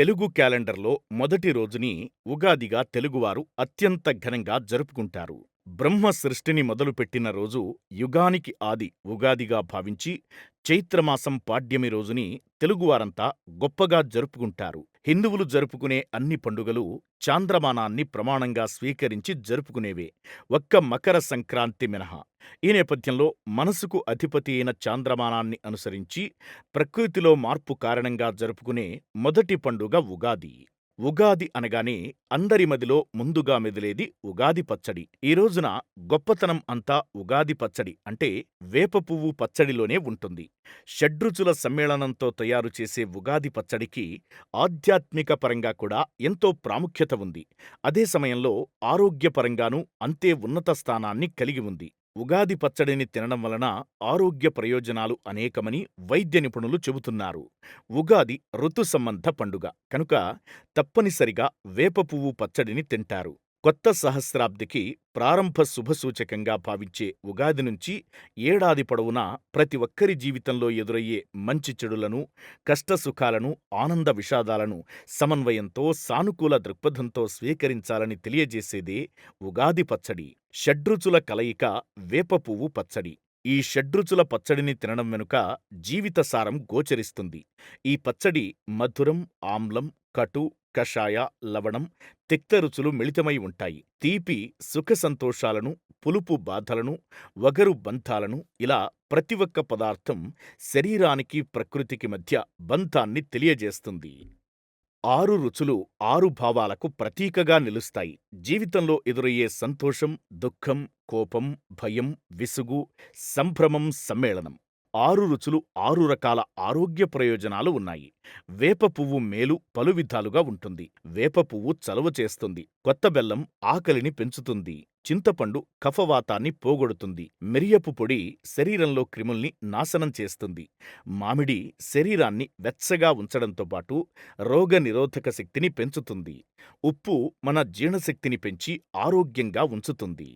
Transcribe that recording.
తెలుగు క్యాలెండర్లో మొదటి రోజుని ఉగాదిగా తెలుగువారు అత్యంత ఘనంగా జరుపుకుంటారు. బ్రహ్మ సృష్టిని మొదలుపెట్టిన రోజు యుగానికి ఆది ఉగాదిగా భావించి చైత్రమాసం పాడ్యమి రోజుని తెలుగువారంతా గొప్పగా జరుపుకుంటారు. హిందువులు జరుపుకునే అన్ని పండుగలు చాంద్రమానాన్ని ప్రమాణంగా స్వీకరించి జరుపుకునేవే. ఒక్క మకర సంక్రాంతి మినహా. ఈ నేపథ్యంలో మనసుకు అధిపతి అయిన చాంద్రమానాన్ని అనుసరించి ప్రకృతిలో మార్పు కారణంగా జరుపుకునే మొదటి పండుగ ఉగాది. ఉగాది అనగానే అందరి మదిలో ముందుగా మెదిలేది ఉగాది పచ్చడి. ఈ రోజున గొప్పతనం అంతా ఉగాది పచ్చడి అంటే వేప పువ్వు పచ్చడిలోనే ఉంటుంది. షడ్రుచుల సమ్మేళనంతో తయారు చేసే ఉగాది పచ్చడికి ఆధ్యాత్మిక పరంగా కూడా ఎంతో ప్రాముఖ్యత ఉంది. అదే సమయంలో ఆరోగ్యపరంగానూ అంతే ఉన్నత స్థానాన్ని కలిగి ఉంది. ఉగాది పచ్చడిని తినడం వలన ఆరోగ్య ప్రయోజనాలు అనేకమని వైద్య నిపుణులు చెబుతున్నారు. ఉగాది ఋతు సంబంధ పండుగ కనుక తప్పనిసరిగా వేప పువ్వు పచ్చడిని తింటారు. కొత్త సహస్రాబ్దికి ప్రారంభ శుభసూచకంగా భావించే ఉగాది నుంచి ఏడాది పొడవునా ప్రతి ఒక్కరి జీవితంలో ఎదురయ్యే మంచి చెడులను, కష్టసుఖాలను, ఆనంద విషాదాలను సమన్వయంతో, సానుకూల దృక్పథంతో స్వీకరించాలని తెలియజేసేదే ఉగాది పచ్చడి. షడ్రుచుల కలయిక వేప పువ్వు పచ్చడి. ఈ షడ్రుచుల పచ్చడిని తినడం వెనుక జీవిత సారం గోచరిస్తుంది. ఈ పచ్చడి మధురం, ఆమ్లం, కటు, కషాయ, లవణం, తిక్త రుచులు మిళితమై ఉంటాయి. తీపి సుఖ సంతోషాలను, పులుపు బాధలను, వగరు బంధాలను ఇలా ప్రతి ఒక్క పదార్థం శరీరానికి, ప్రకృతికి మధ్య బంధాన్ని తెలియజేస్తుంది. ఆరు రుచులు ఆరు భావాలకు ప్రతీకగా నిలుస్తాయి. జీవితంలో ఎదురయ్యే సంతోషం, దుఃఖం, కోపం, భయం, విసుగు, సంభ్రమం సమ్మేళనం. ఆరు రుచులు ఆరు రకాల ఆరోగ్య ప్రయోజనాలు ఉన్నాయి. వేప పువ్వు మేలు పలు విధాలుగా ఉంటుంది. వేప పువ్వు చలవ చేస్తుంది. కొత్త బెల్లం ఆకలిని పెంచుతుంది. చింతపండు కఫవాతాన్ని పోగొడుతుంది. మిరియపు పొడి శరీరంలో క్రిముల్ని నాశనం చేస్తుంది. మామిడి శరీరాన్ని వెచ్చగా ఉంచడంతో పాటు రోగనిరోధక శక్తిని పెంచుతుంది. ఉప్పు మన జీర్ణశక్తిని పెంచి ఆరోగ్యంగా ఉంచుతుంది.